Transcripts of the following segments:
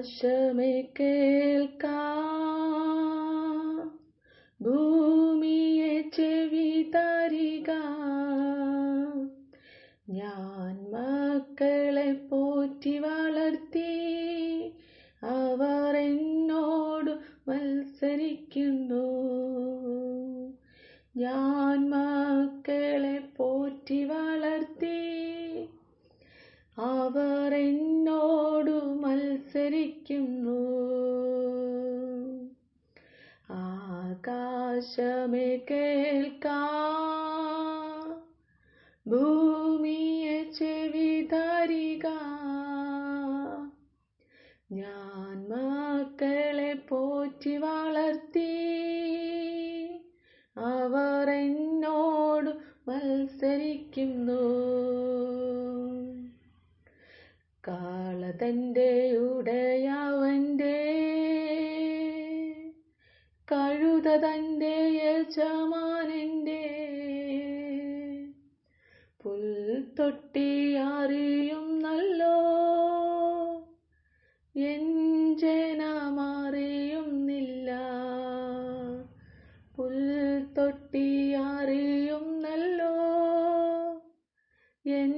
ആകാശമേ കേൾക്കാം ഭൂമിയെ ചെവി തരിക ആകാശമേ കേൾക്കാം. ഭൂമിയെ ചെവി തരിക ഞാൻ മക്കളെ പോറ്റി വളർത്തി. അവർ എന്നോട് മത്സരിക്കുന്നു. കാളതന്റെ ഉടയവന്റെ കഴുത തന്റെ യജമാനന്റെ പുൽത്തൊട്ടി അറിയുന്നല്ലോ എൻ ജനമറിയുന്നില്ല. പുൽത്തൊട്ടി അറിയുന്നല്ലോ എൻ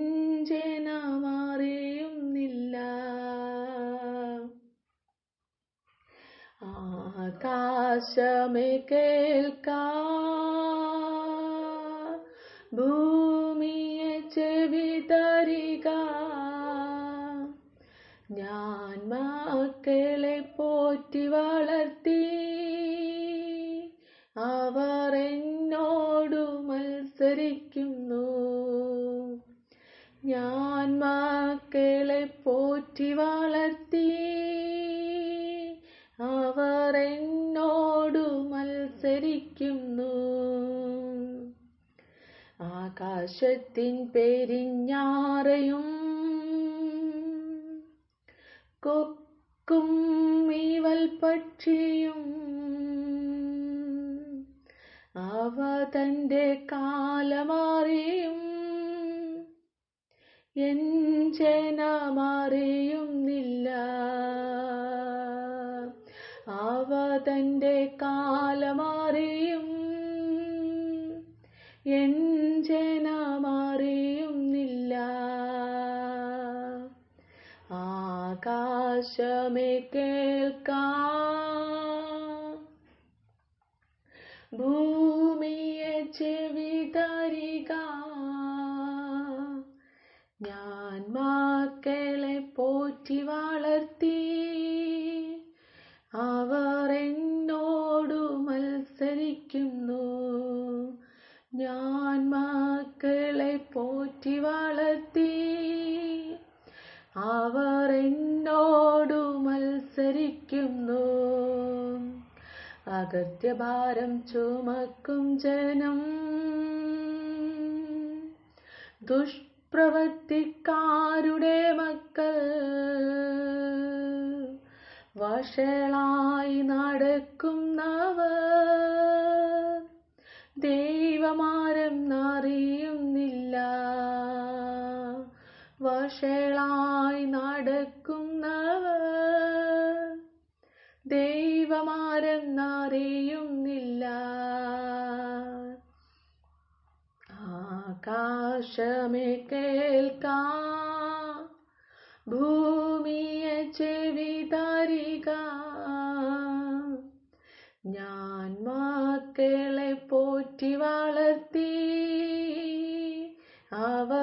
ജനമറിയുന്നില്ല. ആകാശമേ കേൾക്കാം. ഭൂമിയെ ചെവി തരിക. ഞാൻ മക്കളെ പോറ്റി വളർത്തി. അവർ എന്നോടു മത്സരിക്കുന്നു. ഞാൻ മക്കളെ പോറ്റി വളർത്തി. അവർ എന്നോടു മത്സരിക്കുന്നു ആകാശത്തിൻ പെരിഞ്ഞാറയും കൊക്കും ഇവൽ പക്ഷിയും അവ തന്റെ കാലമാറിയും എൻ ജനമറിയുന്നില്ല. അവ തന്റെ കാലമറിയും ആകാശമേ കേൾക്കാം. ഭൂമിയെ ചെവി തരിക. ഞാൻ മക്കളെ പോറ്റി വളർത്തി. അവർ എന്നോടു മത്സരിക്കുന്നു. ഞാൻ മക്കളെ പോറ്റി വളർത്തി. അവർ മത്സരിക്കുന്നു അഗത്യഭാരം ചുമക്കും ജനം. ദുഷ്പ്രവൃത്തിക്കാരുടെ മക്കൾ. വഷളായി നടക്കുന്നവർ ദൈവമാരം അറിയുന്നില്ല വഷളായി നടക്കുന്നവർ അറിയുന്നില്ല. ആകാശമേ കേൾക്കാം. ഭൂമിയെ ചെവി തരിക. ഞാൻ മക്കളെ പോറ്റി വളർത്തി. അവർ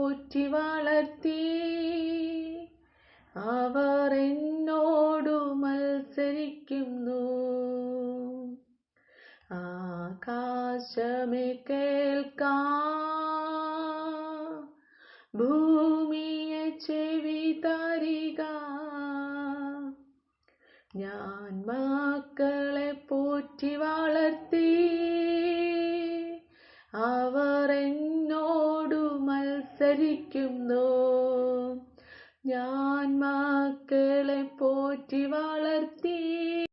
പോറ്റി വളർത്തി. അവർ എന്നോടു മത്സരിക്കുന്നു. ആകാശമേ കേൾക്കാ. ഭൂമിയെ ചെവി തരിക. ഞാൻ മക്കളെ പോറ്റി വളർത്തി. അവർ എന്നെ സ്മരിക്കുന്നു ഞാൻ മക്കളെ പോറ്റി വാ